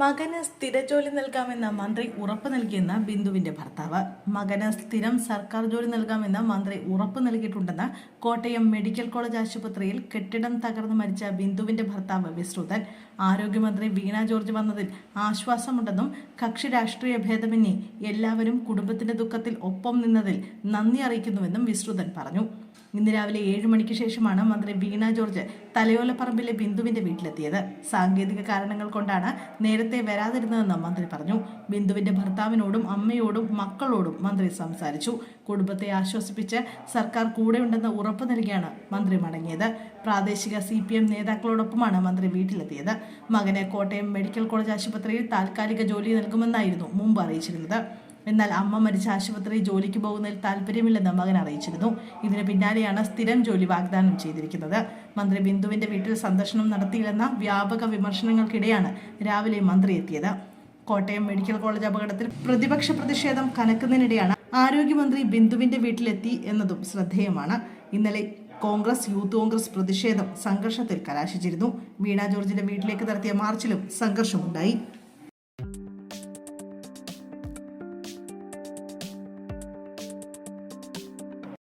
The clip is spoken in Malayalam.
മകന് സ്ഥിരജോലി നൽകാമെന്ന മന്ത്രി ഉറപ്പ് നൽകിയെന്ന ബിന്ദുവിന്റെ ഭർത്താവ്. മകന് സ്ഥിരം സർക്കാർ ജോലി നൽകാമെന്ന മന്ത്രി ഉറപ്പ് നൽകിയിട്ടുണ്ടെന്ന് കോട്ടയം മെഡിക്കൽ കോളേജ് ആശുപത്രിയിൽ കെട്ടിടം തകർന്നു മരിച്ച ബിന്ദുവിന്റെ ഭർത്താവ് വിശ്രുതൻ ആരോഗ്യമന്ത്രി വീണ ജോർജ് വന്നതിൽ ആശ്വാസമുണ്ടെന്നും കക്ഷി രാഷ്ട്രീയ ഭേദമന്യേ എല്ലാവരും കുടുംബത്തിന്റെ ദുഃഖത്തിൽ ഒപ്പം നിന്നതിൽ നന്ദി അറിയിക്കുന്നുവെന്നും വിശ്രുതൻ പറഞ്ഞു. ഇന്ന് രാവിലെ ഏഴ് മണിക്ക് ശേഷമാണ് മന്ത്രി വീണ ജോർജ് തലയോലപ്പറമ്പിലെ ബിന്ദുവിന്റെ വീട്ടിലെത്തിയത്. സാങ്കേതിക കാരണങ്ങൾ കൊണ്ടാണ് നേരത്തെ വരാതിരുന്നതെന്ന് മന്ത്രി പറഞ്ഞു. ബിന്ദുവിന്റെ ഭർത്താവിനോടും അമ്മയോടും മക്കളോടും മന്ത്രി സംസാരിച്ചു. കുടുംബത്തെ ആശ്വസിപ്പിച്ച് സർക്കാർ കൂടെയുണ്ടെന്ന് ഉറപ്പു നൽകിയാണ് മന്ത്രി മടങ്ങിയത്. പ്രാദേശിക സി പി എം നേതാക്കളോടൊപ്പമാണ് മന്ത്രി വീട്ടിലെത്തിയത്. മകന് കോട്ടയം മെഡിക്കൽ കോളേജ് ആശുപത്രിയിൽ താൽക്കാലിക ജോലി നൽകുമെന്നായിരുന്നു മുമ്പ് അറിയിച്ചിരുന്നത്. എന്നാൽ അമ്മ മരിച്ച ആശുപത്രിയിൽ ജോലിക്ക് പോകുന്നതിൽ താല്പര്യമില്ലെന്ന് മകൻ അറിയിച്ചിരുന്നു. ഇതിന് പിന്നാലെയാണ് സ്ഥിരം ജോലി വാഗ്ദാനം ചെയ്തിരിക്കുന്നത്. മന്ത്രി ബിന്ദുവിന്റെ വീട്ടിൽ സന്ദർശനം നടത്തിയില്ലെന്ന വ്യാപക വിമർശനങ്ങൾക്കിടെയാണ് രാവിലെ മന്ത്രി എത്തിയത്. കോട്ടയം മെഡിക്കൽ കോളേജ് അപകടത്തിൽ പ്രതിപക്ഷ പ്രതിഷേധം കനക്കുന്നതിനിടെയാണ് ആരോഗ്യമന്ത്രി ബിന്ദുവിന്റെ വീട്ടിലെത്തി എന്നതും ശ്രദ്ധേയമാണ്. ഇന്നലെ കോൺഗ്രസ് യൂത്ത് കോൺഗ്രസ് പ്രതിഷേധം സംഘർഷത്തിൽ കലാശിച്ചിരുന്നു. വീണ ജോർജിന്റെ വീട്ടിലേക്ക് നടത്തിയ മാർച്ചിലും സംഘർഷമുണ്ടായി.